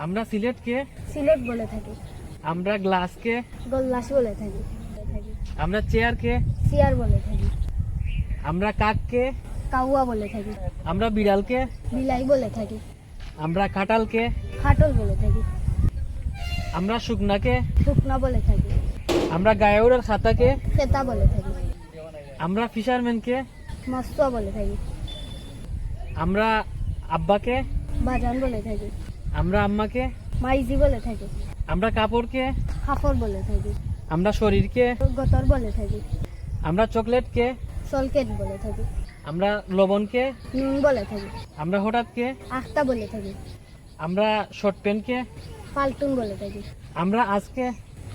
আমরা সিলেটকে সিলেট বলে থাকি আমরা গ্লাসকে গোল্লাস বলে থাকি আমরা চেয়ারকে চেয়ার বলে থাকি আমরা কাককে কাউয়া বলে থাকি আমরা বিড়ালকে বিলাই বলে থাকি আমরা কাঁঠালকে খাটল বলে থাকি আমরা শুকনাকে শুকনা বলে থাকি আমরা গায়েউরের খাতাকে খেতা বলে থাকি আমরা ফিশারম্যানকে মস্তুয়া বলে থাকি আমরা আব্বাকে বাজান বলে থাকি আমরা আম্মাকে মাইজি বলে থাকি আমরা কাপড়কে হাফর বলে থাকি আমরা শরীরকে গতর বলে থাকি আমরা চকলেটকে সলকেট বলে থাকি আমরা লবণকে নুন বলে থাকি আমরা হঠাৎকে আখতা বলে থাকি আমরা শর্ট প্যান্টকে ফাল্টুন বলে থাকি আমরা আজকে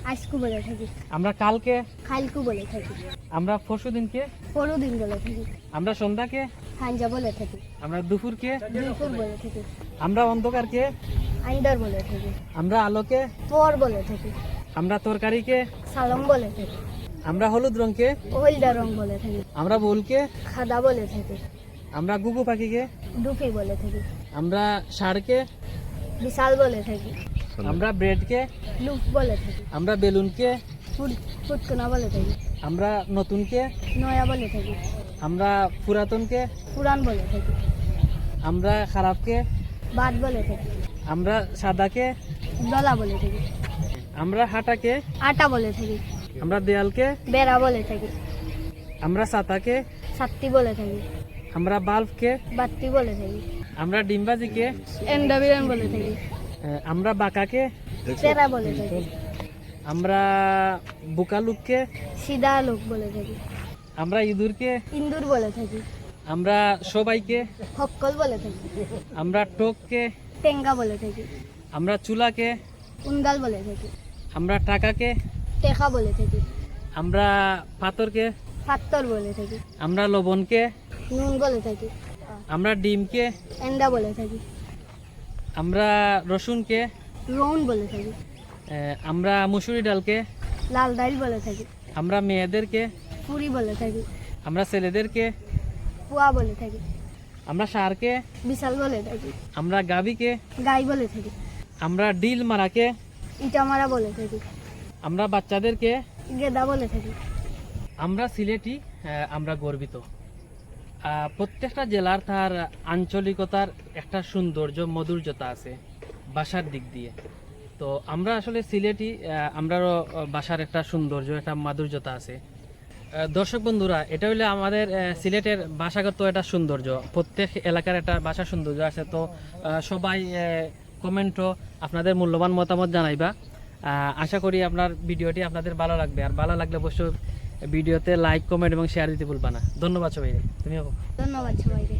আইসকু বলে থাকি আমরা কালকে খাইলকু বলে থাকি আমরা পরশু দিনকে পরুদিন বলে থাকি আমরা সন্ধ্যাকে হাঞ্জা বলে থাকি আমরা দুপুরকে দুপুর বলে থাকি আমরা অন্ধকারকে আইন্ডার বলে থাকি আমরা আলোকে পর বলে থাকি আমরা তরকারিকে সালম বলে থাকি আমরা হলুদ রঙকে হলদা রং বলে থাকি আমরা বোলকে খাদা বলে থাকি আমরা গুগু পাখিকে ডুফি বলে থাকি আমরা ষাঁড়কে বিশাল বলে থাকি আমরা ব্রেডকে লুপ বলে থাকি আমরা বেলুনকে ফুট- ফুটকুনা বলে থাকি আমরা নতুনকে নয়া বলে থাকি আমরা পুরাতনকে পুরান বলে থাকি আমরা খারাপকে বাদ বলে থাকি আমরা সাদাকে দলা বলে থাকি আমরা হাঁটাকে আটা বলে থাকি আমরা দেয়ালকে বেড়া বলে থাকি আমরা ছাতাকে সাত্তি বলে থাকি আমরা বাল্বকে বাত্তি বলে থাকি আমরা ডিমবাজিকে এন্ডাবিরান বলে থাকি আমরা বাঁকাকে চেরা বলে থাকি আমরা বুকালুককে সিধা লোক বলে থাকি আমরা ইঁদুরকে ইন্দুর বলে থাকি আমরা সবাইকে হক্কল বলে থাকি আমরা টোককে টেঙ্গা বলে থাকি আমরা চুলাকে উন্দাল বলে থাকি আমরা টাকাকে টেকা বলে থাকি আমরা পাথরকে ফাত্তর বলে থাকি আমরা লবণকে নুন বলে থাকি আমরা ডিমকে এন্ডা বলে থাকি আমরা রসুনকে রৌন বলে থাকি আমরা মুসুরি ডালকে লাল ডাল বলে থাকি আমরা মেয়েদেরকে পুরি বলে থাকি। আমরা ছেলেদেরকে পুয়া বলে থাকি। আমরা সারকে বিশাল বলে থাকি। আমরা গাবিকে গাই বলে থাকি। আমরা ডিল মারাকে ইটামারা বলে থাকি। আমরা বাচ্চাদেরকে গেদা বলে থাকি। আমরা সিলেটি আমরা গর্বিত। প্রত্যেকটা জেলার তার আঞ্চলিকতার একটা সৌন্দর্য মধুর্যতা আছে বাসার দিক দিয়ে। তো আমরা আসলে সিলেটি আমরারও ভাষার একটা সৌন্দর্য একটা মাধুর্যতা আছে। দর্শক বন্ধুরা, এটা হলে আমাদের সিলেটের ভাষাগত এটা সৌন্দর্য। প্রত্যেক এলাকার একটা ভাষার সৌন্দর্য আছে। তো সবাই কমেন্টও আপনাদের মূল্যবান মতামত জানাইবা। আশা করি আপনার ভিডিওটি আপনাদের ভালো লাগবে। আর ভালো লাগলে অবশ্যই ভিডিওতে লাইক কমেন্ট এবং শেয়ার দিতে ভুলবা না। ধন্যবাদ সবাই তুমিও ধন্যবাদ সবাইকে।